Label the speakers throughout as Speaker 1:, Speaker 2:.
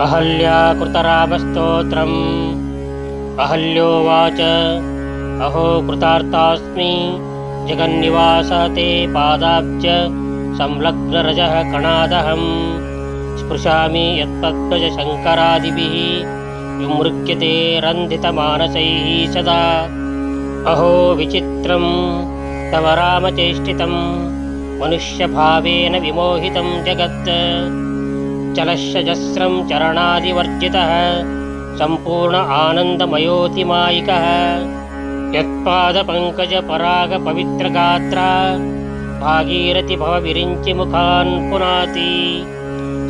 Speaker 1: अहल्याकृतरामस्तोत्रम् अहल्योवाच अहो कृतार्थास्मि। जगन्निवास ते पादाब्ज। संलग्नरजः कणादहम्। स्पृशामि यत्पद्मज शङ्करादिभिः। विमृग्यते रन्धितमानसैः सदा। अहो विचित्रं तव रामचेष्टितं मनुष्यभावेन विमोहितं जगत् चलशजस्रं चरणादिवर्जितः सम्पूर्ण आनन्दमयोतिमायिकः। यत्पादपङ्कजपरागपवित्रगात्रा भागीरथि भवविरिञ्चिमुखान् पुनाति।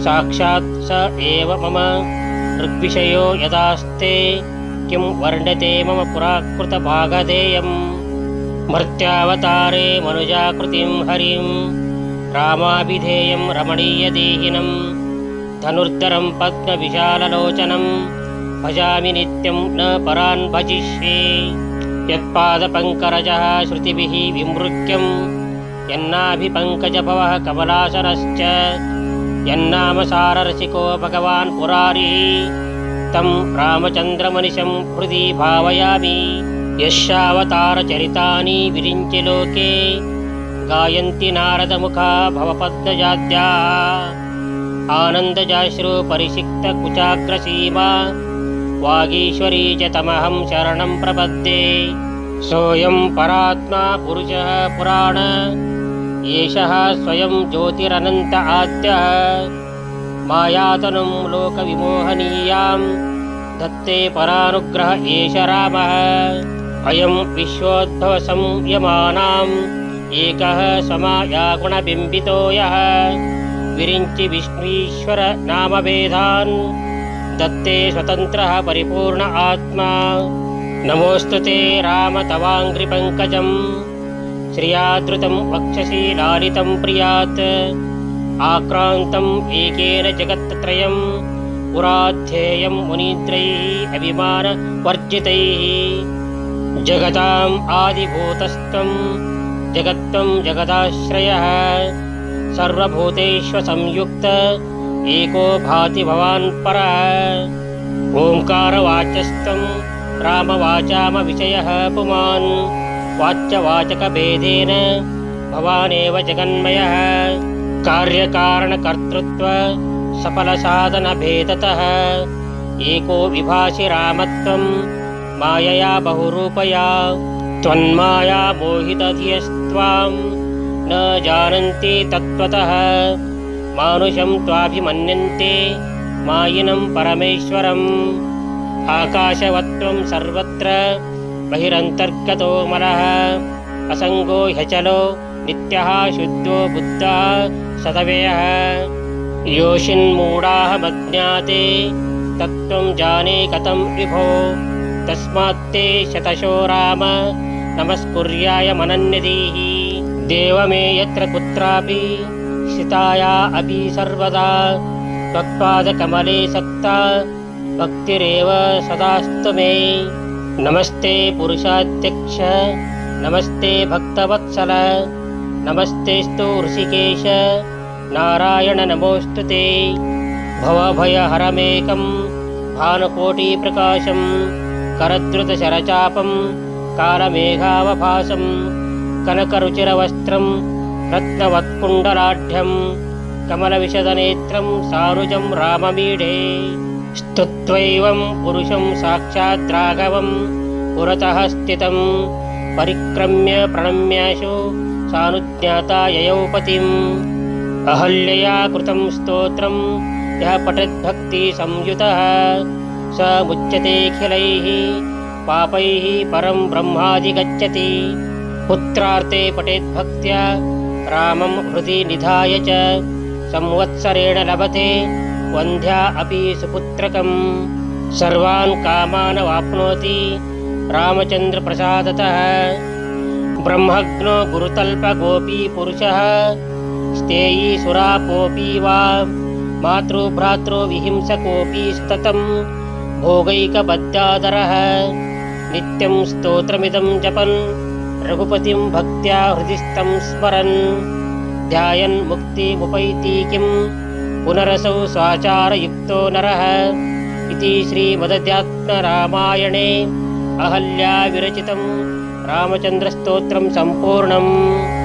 Speaker 1: साक्षात् स एव मम ऋग्विषयो यदास्ते किं वर्ण्यते मम पुराकृतभागधेयम्। मर्त्यावतारे मनुजाकृतिं हरिं रामाभिधेयं रमणीयदेहिनं धनुर्धरं पद्मविशाललोचनं भजामि नित्यं न परान् भजिष्ये यत्पादपङ्करजः श्रुतिभिः विमृक्यं यन्नाभिपङ्कजभवः कमलासनश्च यन्नामसाररसिको भगवान् पुरारिः तं रामचन्द्रमनिशं हृदि भावयामि यस्यावतारचरितानि विरिञ्चि लोके गायन्ति नारदमुखा भवपद्मजाद्याः आनन्दजाश्रु परिसिक्तकुचाग्रसीमा वागीश्वरी च तमहं शरणं प्रपद्ये। सोऽयं परात्मा पुरुषः पुराण। एषः स्वयं ज्योतिरनन्त आद्यः। मायातनुं लोकविमोहनीयां। दत्ते परानुग्रह एष रामः। अयं विश्वोद्भवसंयमानाम् एकः समायागुणबिम्बितो यः विरिञ्चि विष्णुईश्वर नामभेदान् दत्ते स्वतन्त्रः परिपूर्ण आत्मा। नमोऽस्तु ते राम तवाङ्घ्रिपङ्कजम् श्रियादृतं वक्षसि लालितं प्रियात्। आक्रान्तम् एकेन जगत्त्रयं पुराध्येयं मुनीन्द्रैः अभिमानवर्जितैः। जगताम् आदिभूतस्त्वं जगत्त्वं जगदाश्रयः सर्वभूतेष्वसंयुक्त एको भाति भवान् परः। ओङ्कारवाच्यस्तं रामवाचामविषयः पुमान् वाच्यवाचकभेदेन भवानेव जगन्मयः। कार्यकारणकर्तृत्व सफलसाधनभेदतः। एको विभाषि रामत्वं मायया बहुरूपया त्वन्माया मोहितधियस्त्वां न जानन्ति तत्त्वतः। मानुषं त्वाभिमन्यन्ते मायिनं परमेश्वरम्। आकाशवत्त्वं सर्वत्र बहिरन्तर्गतो मलः असङ्गो ह्यचलो नित्यः शुद्धो बुद्धः सदव्ययः योषिन्मूढाः मज्ञाते तत्त्वं जाने कथं विभो। तस्मात्ते शतशो राम। नमस्कुर्याय मनन्यदीः देव मे यत्र कुत्रापि स्थिताया अपि सर्वदा त्वत्पादकमले सक्ता भक्तिरेव सदास्तु मे नमस्ते पुरुषाध्यक्ष नमस्ते भक्तवत्सल नमस्तेस्तु ऋषिकेश नारायण नमोऽस्तु ते। भवभयहरमेकं भानुकोटिप्रकाशं करद्रुतशरचापं कालमेघावभासं कनकरुचिरवस्त्रं रत्नवत्कुण्डलाढ्यं कमलविशदनेत्रं सानुजं राममीढे स्तुत्वैवं पुरुषं साक्षात् राघवं पुरतः स्थितं परिक्रम्य प्रणम्याशु सानुज्ञाता ययौ पतिम् अहल्यया कृतं स्तोत्रं यः पठद्भक्तिसंयुतः स मुच्यतेऽखिलैः पापैः परं ब्रह्मादिगच्छति पुत्रार्थे पठेद्भक्त्या रामं हृदि निधाय च संवत्सरेण लभते वन्ध्या अपि सुपुत्रकम्। सर्वान् कामान् वाप्नोति रामचन्द्रप्रसादतः। ब्रह्मग्नो गुरुतल्पगोपी पुरुषः स्तेयी सुरापोऽपि वा, मातृभ्रातृ विहिंसकोऽपि सततं भोगैकबद्धादरः। नित्यं स्तोत्रमिदं जपन्। रघुपतिं भक्त्या हृदिस्थं स्मरन्। ध्यायन् मुक्तिमुपैति किं पुनरसौ स्वाचारयुक्तो नरः। इति श्रीमदध्यात्मरामायणे। अहल्याविरचितं रामचन्द्रस्तोत्रं सम्पूर्णम्